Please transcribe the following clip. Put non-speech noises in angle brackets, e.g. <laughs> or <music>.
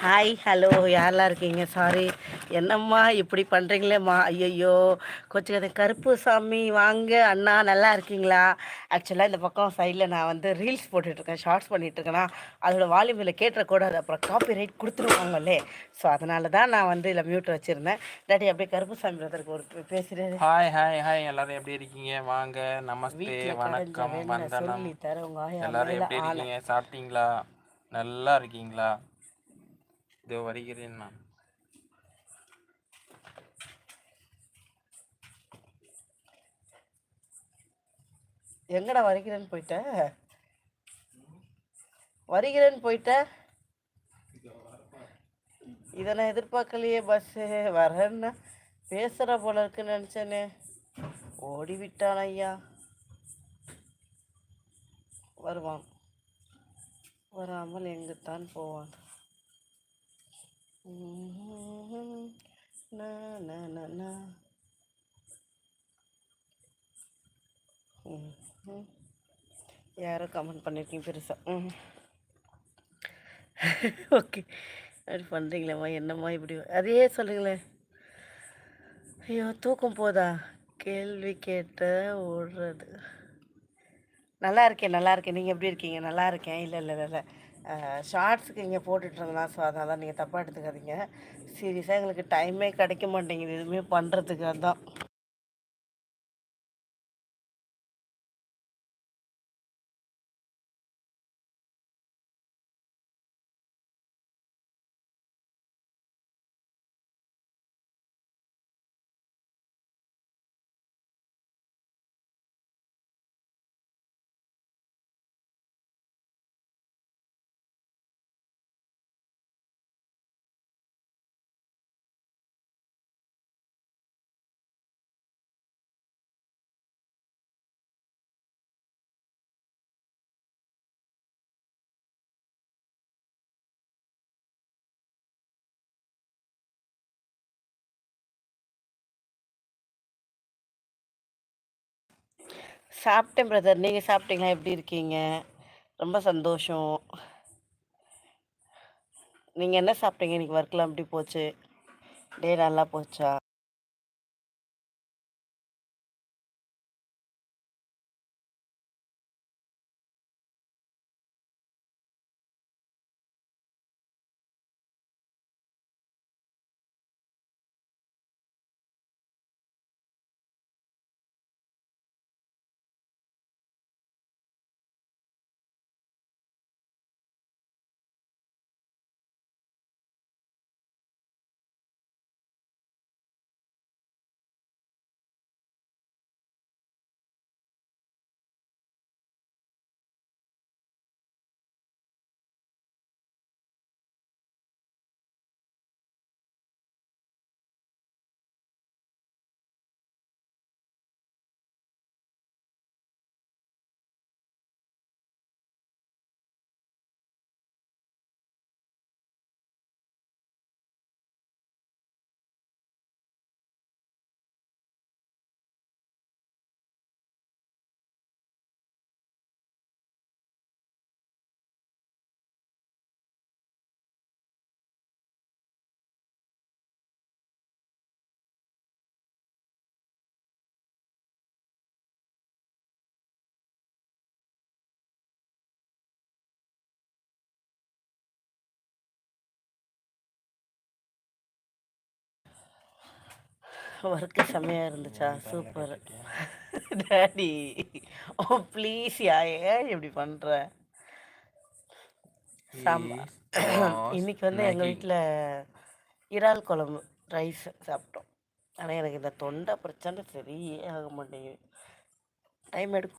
Hi hello யாரெல்லாம் இருக்கீங்க? Sorry என்னம்மா இப்படி பண்ணுறீங்களேம்மா ஐயையோ. கொஞ்சம் கருப்பு சாமி வாங்க அண்ணா நல்லா இருக்கீங்களா? ஆக்சுவலாக இந்த பக்கம் சைடில் நான் வந்து ரீல்ஸ் போட்டுட்ருக்கேன் ஷார்ட்ஸ் பண்ணிகிட்ருக்கேன்னா அதோட வால்யூமில் கேட்டுறக்கூடாது அப்புறம் காப்பி ரைட் கொடுத்துருவாங்களே ஸோ அதனால தான் நான் வந்து இதில் மியூட் வச்சுருந்தேன். டாடி அப்படியே கருப்பு சாமி பிரதருக்கு ஒரு பேசுகிறேன் ஹாய் ஹாய் ஹாய் எல்லாரும் எப்படி இருக்கீங்க? வாங்க. நமஸ்தே. வணக்கம். வந்தனம். எல்லாரும் எப்படி இருக்கீங்க? சாப்பிட்டீங்களா? நல்லா இருக்கீங்களா? இதோ வருகிறேன் நான். எங்கடா வருகிறேன்னு போயிட்ட? வருகிறேன்னு போயிட்ட? இதை நான் எதிர்பார்க்கலையே பஸ்ஸு வரேன்னா பேசுகிற போல இருக்குன்னு நினச்சேனே. ஓடி விட்டான் ஐயா. வருவான். வராமல் எங்குத்தான் போவான். Mm-hmm. Mm-hmm. யாரோ கமெண்ட் பண்ணியிருக்கீங்க பெருசாக ம் mm-hmm. ஓகே <laughs> அப்படி பண்ணுறீங்களேம்மா என்னம்மா இப்படி? அதையே சொல்லுங்களேன் ஐயோ தூக்கம் போதா? கேள்வி கேட்ட ஓடுறது. நல்லா இருக்கேன் நல்லா இருக்கேன். நீங்கள் எப்படி இருக்கீங்க? நல்லா இருக்கேன். இல்லை இல்லை இல்லை. ஷார்ட்ஸுக்கு இங்கே போட்டுட்டுருந்தான் ஸோ அதனால் தான் நீங்கள் தப்பாக எடுத்துக்காதீங்க. சீரியஸாக எங்களுக்கு டைமே கிடைக்க மாட்டேங்குது எதுவுமே பண்ணுறதுக்கு அதுதான் சாப்பிட்டேன் பிரதர் நீங்கள் சாப்பிட்டீங்களா? எப்படி இருக்கீங்க? ரொம்ப சந்தோஷம். நீங்கள் என்ன சாப்பிட்டீங்க? இன்னைக்கு ஒர்க்கெலாம் எப்படி போச்சு? டே நல்லா போச்சா? ஒர்க்கு செம்மையாக இருந்துச்சா? சூப்பர் டேடி ஓ ப்ளீஸ் யா? ஏன் இப்படி பண்ணுற சாம்பார் <clears throat> இன்னைக்கு வந்து எங்கள் வீட்டில் இறால் குழம்பு ரைஸ் சாப்பிட்டோம். ஆனால் எனக்கு இந்த தொண்டை பிரச்சனை சரியே ஆக மாட்டேங்குது. டைம் எடுக்கும்.